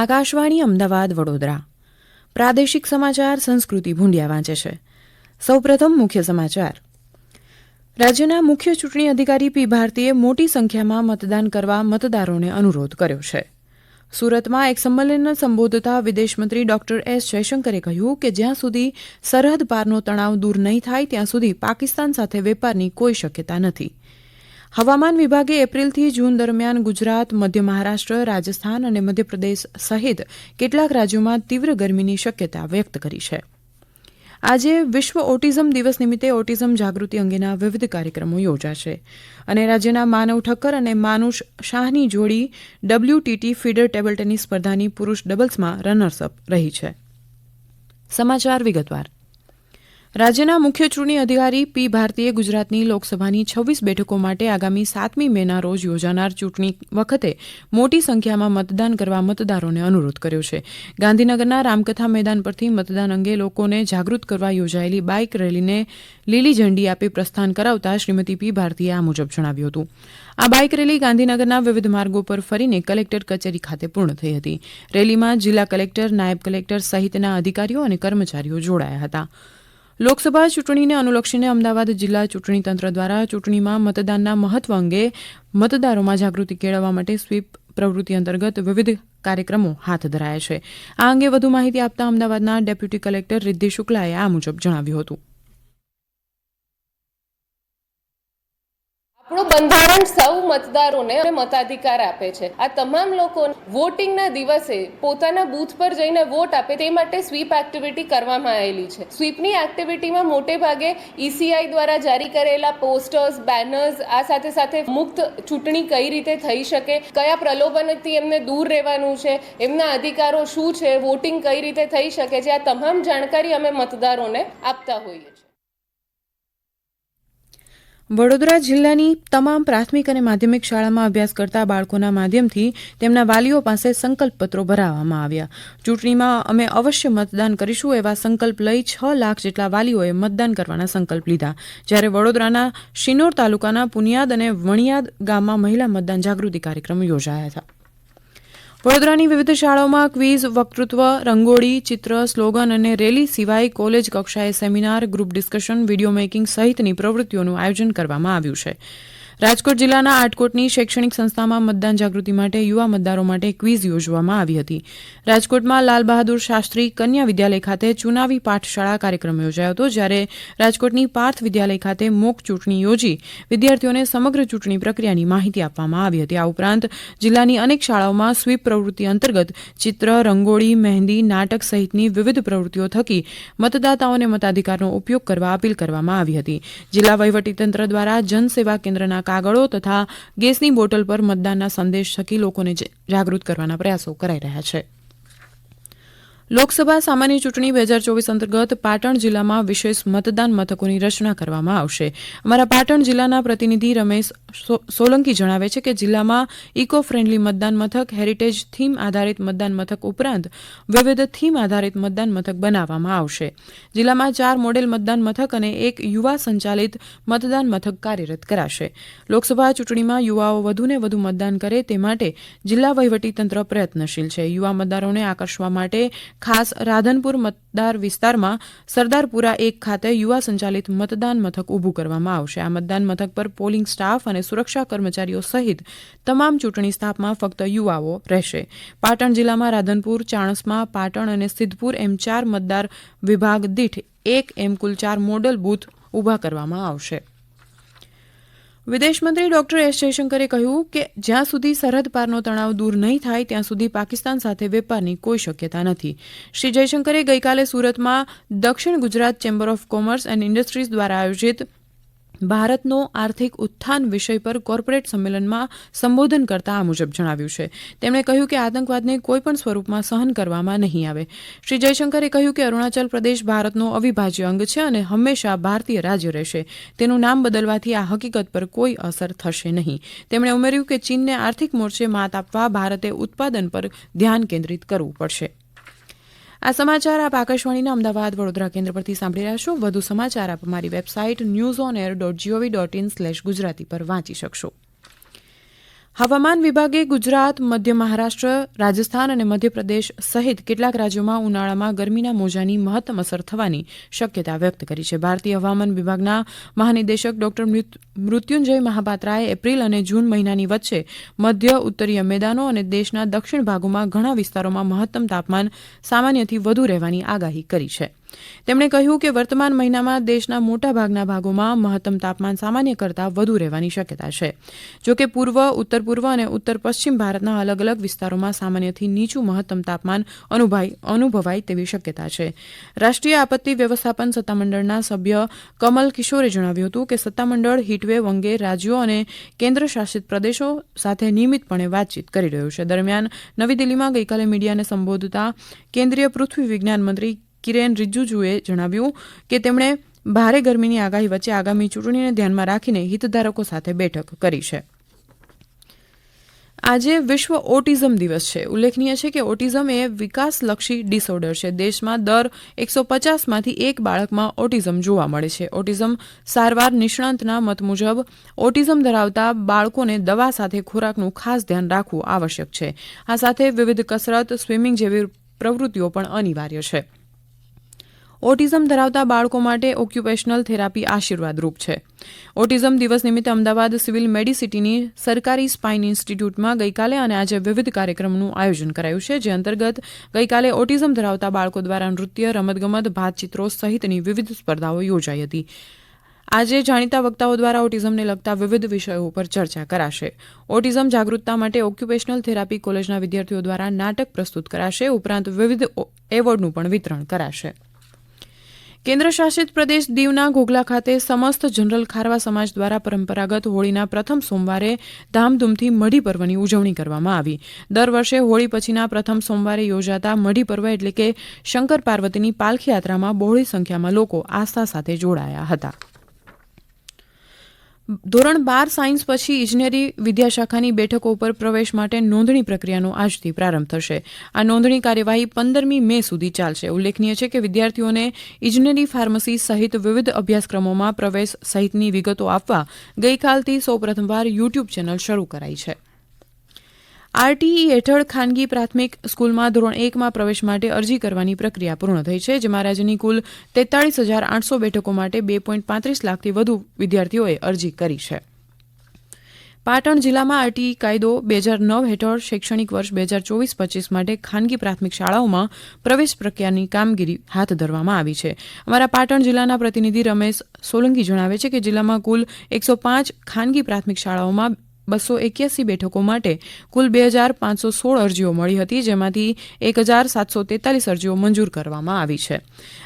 આકાશવાણી અમદાવાદ વડોદરા. પ્રાદેશિક સમાચાર સંસ્કૃતિ ભૂંડિયા વાંચે છે. સૌપ્રથમ મુખ્ય સમાચાર. રાજ્યના મુખ્ય ચૂંટણી અધિકારી પી ભારતીએ મોટી સંખ્યામાં મતદાન કરવા મતદારોને અનુરોધ કર્યો છે. સુરતમાં એક સંમેલનને સંબોધતા વિદેશમંત્રી ડોક્ટર એસ જયશંકરે કહ્યું કે જ્યાં સુધી સરહદ પારનો તણાવ દૂર નહીં થાય, ત્યાં સુધી પાકિસ્તાન સાથે વેપારની કોઈ શક્યતા નથી. હવામાન વિભાગે એપ્રિલથી જૂન દરમિયાન ગુજરાત, મધ્ય મહારાષ્ટ્ર, રાજસ્થાન અને મધ્યપ્રદેશ સહિત કેટલાક રાજ્યોમાં તીવ્ર ગરમીની શક્યતા વ્યક્ત કરી છે. આજે વિશ્વ ઓટિઝમ દિવસ નિમિત્તે ઓટિઝમ જાગૃતિ અંગેના વિવિધ કાર્યક્રમો યોજાશે અને રાજ્યના માનવ ઠક્કર અને માનુષ શાહની જોડી ડબલ્યુટીટી ફીડર ટેબલ ટેનિસ સ્પર્ધાની પુરુષ ડબલ્સમાં રનર્સઅપ રહી છે. સમાચાર વિગતવાર. રાજ્યના મુખ્ય ચૂંટણી અધિકારી પી ભારતીએ ગુજરાતની લોકસભાની છવ્વીસ બેઠકો માટે આગામી સાતમી મેના રોજ યોજાનાર ચૂંટણી વખતે મોટી સંખ્યામાં મતદાન કરવા મતદારોને અનુરોધ કર્યો છે. ગાંધીનગરના રામકથા મેદાન પરથી મતદાન અંગે લોકોને જાગૃત કરવા યોજાયેલી બાઇક રેલીને લીલી ઝંડી આપી પ્રસ્થાન કરાવતા શ્રીમતી પી ભારતીએ આ મુજબ જણાવ્યું હતું. આ બાઇક રેલી ગાંધીનગરના વિવિધ માર્ગો પર ફરીને કલેક્ટર કચેરી ખાતે પૂર્ણ થઈ હતી. રેલીમાં જિલ્લા કલેક્ટર, નાયબ કલેક્ટર સહિતના અધિકારીઓ અને કર્મચારીઓ જોડાયા હતા. લોકસભા ચૂંટણીને અનુલક્ષીને અમદાવાદ જિલ્લા ચૂંટણી તંત્ર દ્વારા ચૂંટણીમાં મતદાનના મહત્વ અંગે મતદારોમાં જાગૃતિ કેળવવા માટે સ્વીપ પ્રવૃત્તિ અંતર્ગત વિવિધ કાર્યક્રમો હાથ ધરાયા છે. આ અંગે વધુ માહિતી આપતા અમદાવાદના ડેપ્યુટી કલેક્ટર રિદ્ધિ શુક્લાએ આ મુજબ જણાવ્યું હતું. આપણું બંધારણ સૌ મતદારોને મતાધિકાર આપે છે. આ તમામ લોકો વોટિંગના દિવસે પોતાના બૂથ પર જઈને વોટ આપે તે માટે સ્વીપ એક્ટિવિટી કરવામાં આવેલી છે. સ્વીપની એક્ટિવિટીમાં મોટે ભાગે ઈસીઆઈ દ્વારા જારી કરેલા પોસ્ટર્સ, બેનર્સ, આ સાથે સાથે મુક્ત ચૂંટણી કઈ રીતે થઈ શકે, કયા પ્રલોભનથી એમને દૂર રહેવાનું છે, એમના અધિકારો શું છે, વોટિંગ કઈ રીતે થઈ શકે છે, આ તમામ જાણકારી અમે મતદારોને આપતા હોઈએ છીએ. વડોદરા જિલ્લાની તમામ પ્રાથમિક અને માધ્યમિક શાળામાં અભ્યાસ કરતા બાળકોના માધ્યમથી તેમના વાલીઓ પાસે સંકલ્પપત્રો ભરાવવામાં આવ્યા. ચૂંટણીમાં અમે અવશ્ય મતદાન કરીશું એવા સંકલ્પ લઈ છ લાખ જેટલા વાલીઓએ મતદાન કરવાના સંકલ્પ લીધા. જ્યારે વડોદરાના શિનોર તાલુકાના પુનિયાદ અને વણિયાદ ગામમાં મહિલા મતદાન જાગૃતિ કાર્યક્રમ યોજાયા હતા. વડોદરાની વિવિધ શાળાઓમાં ક્વિઝ, વક્તૃત્વ, રંગોળી, ચિત્ર, સ્લોગન અને રેલી સિવાય કોલેજ કક્ષાએ seminar, group discussion, video making સહિતની પ્રવૃત્તિઓનું આયોજન કરવામાં આવ્યું છે. રાજકોટ જિલ્લાના આટકોટની શૈક્ષણિક સંસ્થામાં મતદાન જાગૃતિ માટે યુવા મતદારો માટે ક્વિઝ યોજવામાં આવી હતી. રાજકોટમાં લાલ બહાદુર શાસ્ત્રી કન્યા વિદ્યાલય ખાતે ચુનાવી પાઠશાળા કાર્યક્રમ યોજાયો હતો, જ્યારે રાજકોટની પાર્થ વિદ્યાલય ખાતે મોક ચૂંટણી યોજી વિદ્યાર્થીઓને સમગ્ર ચૂંટણી પ્રક્રિયાની માહિતી આપવામાં આવી હતી. આ ઉપરાંત જિલ્લાની અનેક શાળાઓમાં સ્વીપ પ્રવૃત્તિ અંતર્ગત ચિત્ર, રંગોળી, મહેંદી, નાટક સહિતની વિવિધ પ્રવૃત્તિઓ થકી મતદાતાઓને મતાધિકારનો ઉપયોગ કરવા અપીલ કરવામાં આવી હતી. જિલ્લા વહીવટીતંત્ર દ્વારા જનસેવા કેન્દ્રના કાગળો તથા ગેસની બોટલ પર મતદાનના સંદેશ થકી લોકોને જાગૃત કરવાના પ્રયાસો કરાઈ રહ્યા છે. લોકસભા સામાન્ય ચૂંટણી બે હજાર ચોવીસ અંતર્ગત પાટણ જિલ્લામાં વિશેષ મતદાન મથકોની રચના કરવામાં આવશે. અમારા પાટણ જિલ્લાના પ્રતિનિધિ રમેશ સોલંકી જણાવે છે કે જિલ્લામાં ઇકો ફ્રેન્ડલી મતદાન મથક, હેરિટેજ થીમ આધારિત મતદાન મથક ઉપરાંત વિવિધ થીમ આધારિત મતદાન મથક બનાવવામાં આવશે. જિલ્લામાં ચાર મોડેલ મતદાન મથક અને એક યુવા સંચાલિત મતદાન મથક કાર્યરત કરાશે. લોકસભા ચૂંટણીમાં યુવાઓ વધુને વધુ મતદાન કરે તે માટે જિલ્લા વહીવટીતંત્ર પ્રયત્નશીલ છે. યુવા મતદારોને આકર્ષવા માટે ખાસ રાધનપુર મતદાર વિસ્તારમાં સરદારપુરા એક ખાતે યુવા સંચાલિત મતદાન મથક ઊભું કરવામાં આવશે. આ મતદાન મથક પર પોલિંગ સ્ટાફ અને સુરક્ષા કર્મચારીઓ સહિત તમામ ચૂંટણી સ્ટાફમાં ફક્ત યુવાઓ રહેશે. પાટણ જિલ્લામાં રાધનપુર, ચાણસમાં પાટણ અને સિદ્ધપુર એમ ચાર મતદાર વિભાગ દીઠ એક એમ કુલ ચાર મોડલ બૂથ ઊભા કરવામાં આવશે. વિદેશમંત્રી ડોક્ટર એસ જયશંકરે કહ્યું કે જ્યાં સુધી સરહદ પારનો તણાવ દૂર નહીં થાય, ત્યાં સુધી પાકિસ્તાન સાથે વેપારની કોઈ શક્યતા નથી. શ્રી જયશંકરે ગઈકાલે સુરતમાં દક્ષિણ Gujarat chamber of commerce and industries દ્વારા આયોજિત ભારતનો આર્થિક ઉત્થાન વિષય પર કોર્પોરેટ સંમેલનમાં સંબોધન કરતા આ મુજબ જણાવ્યું છે. તેમણે કહ્યું કે આતંકવાદને કોઈપણ સ્વરૂપમાં સહન કરવામાં નહીં આવે. શ્રી જયશંકરે કહ્યું કે અરુણાચલ પ્રદેશ ભારતનો અવિભાજ્ય અંગ છે અને હંમેશા ભારતીય રાજ્ય રહેશે. તેનું નામ બદલવાથી આ હકીકત પર કોઈ અસર થશે નહીં. તેમણે ઉમેર્યું કે ચીનને આર્થિક મોરચે માત આપવા ભારતે ઉત્પાદન પર ધ્યાન કેન્દ્રિત કરવું પડશે. આ સમાચાર આપ આકાશવાણીના અમદાવાદ વડોદરા કેન્દ્ર પરથી સાંભળી રહ્યા છો. વધુ સમાચાર આપ અમારી website news on air dot GOV dot in slash Gujarati પર વાંચી શકશો. હવામાન વિભાગે ગુજરાત, મધ્ય મહારાષ્ટ્ર, રાજસ્થાન અને મધ્યપ્રદેશ સહિત કેટલાક રાજ્યોમાં ઉનાળામાં ગરમીના મોજાની મહત્તમ અસર થવાની શક્યતા વ્યક્ત કરી છે. ભારતીય હવામાન વિભાગના મહાનિદેશક ડોક્ટર મૃત્યુંજય મહાપાત્રાએ એપ્રિલ અને જૂન મહિનાની વચ્ચે મધ્ય, ઉત્તરીય મેદાનો અને દેશના દક્ષિણ ભાગોમાં ઘણા વિસ્તારોમાં મહત્તમ તાપમાન સામાન્યથી વધુ રહેવાની આગાહી કરી છે. તેમણે કહ્યું કે વર્તમાન મહિનામાં દેશના મોટાભાગના ભાગોમાં મહત્તમ તાપમાન સામાન્ય કરતાં વધુ રહેવાની શક્યતા છે. જોકે પૂર્વ, ઉત્તર પૂર્વ અને ઉત્તર પશ્ચિમ ભારતના અલગ અલગ વિસ્તારોમાં સામાન્યથી નીચું મહત્તમ તાપમાન અનુભવાય અનુભવાય તેવી શક્યતા છે. રાષ્ટ્રીય આપત્તિ વ્યવસ્થાપન સત્તામંડળના સભ્ય કમલ કિશોરે જણાવ્યું હતું કે સત્તામંડળ હીટવેવ અંગે રાજ્યો અને કેન્દ્ર શાસિત પ્રદેશો સાથે નિયમિતપણે વાતચીત કરી રહ્યું છે. દરમિયાન નવી દિલ્હીમાં ગઈકાલે મીડિયાને સંબોધતા કેન્દ્રીય પૃથ્વી વિજ્ઞાન મંત્રી કિરેન રિજુજુએ જણાવ્યું કે તેમણે ભારે ગરમીની આગાહી વચ્ચે આગામી ચૂંટણીને ધ્યાનમાં રાખીને હિતધારકો સાથે બેઠક કરી છે. આજે વિશ્વ ઓટિઝમ દિવસ છે. ઉલ્લેખનીય છે કે ઓટિઝમ એ વિકાસલક્ષી ડિસઓર્ડર છે. દેશમાં દર એકસો પચાસમાંથી એક બાળકમાં ઓટિઝમ જોવા મળે છે. ઓટિઝમ સારવાર નિષ્ણાંતના મત મુજબ ઓટિઝમ ધરાવતા બાળકોને દવા સાથે ખોરાકનું ખાસ ધ્યાન રાખવું આવશ્યક છે. આ સાથે વિવિધ કસરત, સ્વિમિંગ જેવી પ્રવૃત્તિઓ પણ અનિવાર્ય છે. ઓટિઝમ ધરાવતા બાળકો માટે ઓક્યુપેશનલ થેરાપી આશીર્વાદરૂપ છે. ઓટિઝમ દિવસ નિમિત્તે અમદાવાદ સિવિલ મેડિસિટીની સરકારી સ્પાઇન ઇન્સ્ટિટ્યૂટમાં ગઈકાલે અને આજે વિવિધ કાર્યક્રમનું આયોજન કરાયું છે, જે અંતર્ગત ગઈકાલે ઓટિઝમ ધરાવતા બાળકો દ્વારા નૃત્ય, રમતગમત ભાતચિત્રો સહિતની વિવિધ સ્પર્ધાઓ યોજાઈ હતી. આજે જાણીતા વક્તાઓ દ્વારા ઓટિઝમને લગતા વિવિધ વિષયો ઉપર ચર્ચા કરાશે. ઓટિઝમ જાગૃતતા માટે ઓક્યુપેશનલ થેરાપી કોલેજના વિદ્યાર્થીઓ દ્વારા નાટક પ્રસ્તુત કરાશે, ઉપરાંત વિવિધ એવોર્ડનું પણ વિતરણ કરાશે. કેન્દ્ર શાસિત પ્રદેશ દીવના ઘોઘલા ખાતે સમસ્ત જનરલ ખારવા સમાજ દ્વારા પરંપરાગત હોળીના પ્રથમ સોમવારે ધામધૂમથી મઢી પર્વની ઉજવણી કરવામાં આવી. દર વર્ષે હોળી પછીના પ્રથમ સોમવારે યોજાતા મઢી પર્વ એટલે કે શંકર પાર્વતીની પાલખી યાત્રામાં બહોળી સંખ્યામાં લોકો આસ્થા સાથે જોડાયા હતા. ધોરણ બાર સાયન્સ પછી ઇજનેરી વિદ્યાશાખાની બેઠકો ઉપર પ્રવેશ માટે નોંધણી પ્રક્રિયાનો આજથી પ્રારંભ થશે. આ નોંધણી કાર્યવાહી પંદરમી મે સુધી ચાલશે. ઉલ્લેખનીય છે કે વિદ્યાર્થીઓને ઇજનેરી ફાર્મસી સહિત વિવિધ અભ્યાસક્રમોમાં પ્રવેશ સહિતની વિગતો આપવા ગઈકાલથી સૌપ્રથમવાર યુટ્યુબ ચેનલ શરૂ કરાઈ છે. આરટીઈ હેઠળ ખાનગી પ્રાથમિક સ્કૂલમાં ધોરણ એકમાં પ્રવેશ માટે અરજી કરવાની પ્રક્રિયા પૂર્ણ થઈ છે, જેમાં રાજ્યની કુલ તેતાળીસ હજાર આઠસો બેઠકો માટે બે પોઈન્ટ પાંત્રીસ લાખથી વધુ વિદ્યાર્થીઓએ અરજી કરી છે. પાટણ જિલ્લામાં આરટીઈ કાયદો બે હજાર નવ હેઠળ શૈક્ષણિક વર્ષ બે હજાર ચોવીસ પચીસ માટે ખાનગી પ્રાથમિક શાળાઓમાં પ્રવેશ પ્રક્રિયાની કામગીરી હાથ ધરવામાં આવી છે. અમારા પાટણ જિલ્લાના પ્રતિનિધિ રમેશ સોલંકી જણાવે છે કે જિલ્લામાં કુલ એકસો પાંચ ખાનગી પ્રાથમિક શાળાઓમાં બસો એક્યાસી બેઠકો માટે કુલ બે હજાર પાંચસો સોળ અરજીઓ મળી હતી, જેમાંથી એક હજાર સાતસો તેતાલીસ અરજીઓ મંજૂર કરવામાં આવી છે.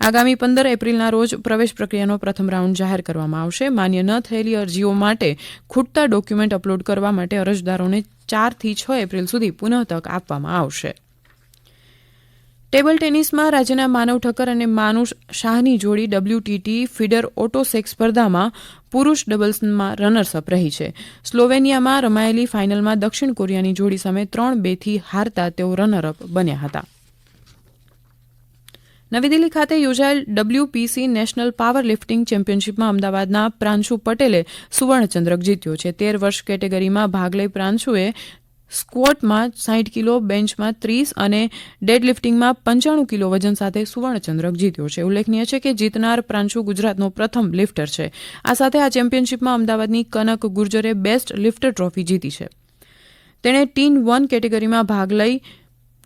આગામી પંદર એપ્રિલના રોજ પ્રવેશ પ્રક્રિયાનો પ્રથમ રાઉન્ડ જાહેર કરવામાં આવશે. માન્ય ન થયેલી અરજીઓ માટે ખૂટતા ડોક્યુમેન્ટ અપલોડ કરવા માટે અરજદારોને ચારથી છ એપ્રિલ સુધી પુનઃ તક આપવામાં આવશે. ટેબલ ટેનિસમાં રાજ્યના માનવ ઠક્કર અને માનુષ શાહની જોડી ડબલ્યુટીટી ફીડર ઓટોસેક સ્પર્ધામાં પુરુષ ડબલ્સમાં રનર્સઅપ રહી છે. સ્લોવેનિયામાં રમાયેલી ફાઇનલમાં દક્ષિણ કોરિયાની જોડી સામે ત્રણ બેથી હારતા તેઓ રનરઅપ બન્યા હતા. નવી દિલ્હી ખાતે યોજાયેલ ડબલ્યુપીસી નેશનલ પાવર લિફ્ટિંગ ચેમ્પિયનશિપમાં અમદાવાદના પ્રાંશુ પટેલે સુવર્ણચંદ્રક જીત્યો છે. તેર વર્ષ કેટેગરીમાં ભાગ લઈ પ્રાંશુએ સ્ક્વોટમાં સાઠ કિલો, બેન્ચમાં ત્રીસ અને ડેડલિફ્ટિંગમાં પંચાણું કિલો વજન સાથે સુવર્ણચંદ્રક જીત્યો છે. ઉલ્લેખનીય છે કે જીતનાર પ્રાંશુ ગુજરાતનો પ્રથમ લિફ્ટર છે. આ સાથે આ ચેમ્પિયનશિપમાં અમદાવાદની કનક ગુર્જરે બેસ્ટ લિફ્ટર ટ્રોફી જીતી છે. તેણે ટીન વન કેટેગરીમાં ભાગ લઈ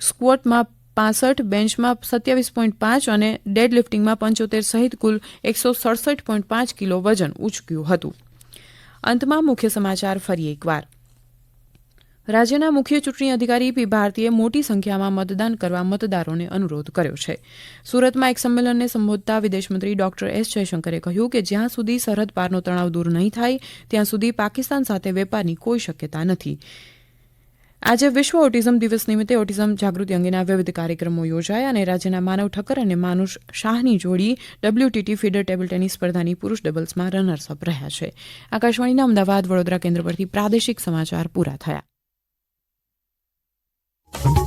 સ્ક્વોટમાં પાસઠ, બેન્ચમાં સત્યાવીસ પોઈન્ટ પાંચ અને ડેડલિફ્ટિંગમાં પંચોતેર સહિત કુલ એકસો સડસઠ પોઈન્ટ પાંચ કિલો વજન ઉચક્યું હતું. અંતમાં મુખ્ય સમાચાર ફરી એકવાર. રાજ્યના મુખ્ય ચૂંટણી અધિકારી પી ભારતીએ મોટી સંખ્યામાં મતદાન કરવા મતદારોને અનુરોધ કર્યો છે. સુરતમાં એક સંમેલનને સંબોધતા વિદેશમંત્રી ડોક્ટર એસ જયશંકરે કહ્યું કે જ્યાં સુધી સરહદ પારનો તણાવ દૂર નહીં થાય, ત્યાં સુધી પાકિસ્તાન સાથે વેપારની કોઈ શક્યતા નથી. આજે વિશ્વ ઓટિઝમ દિવસ નિમિત્તે ઓટિઝમ જાગૃતિ અંગેના વિવિધ કાર્યક્રમો યોજાયા અને રાજ્યના માનવ ઠક્કર અને માનુષ શાહની જોડી ડબલ્યુટીટી ફીડર ટેબલ ટેનિસ સ્પર્ધાની પુરુષ ડબલ્સમાં રનર્સઅપ રહ્યા છે. આકાશવાણીના અમદાવાદ વડોદરા કેન્દ્ર પરથી પ્રાદેશિક સમાચાર પૂરા થયા. Thank you.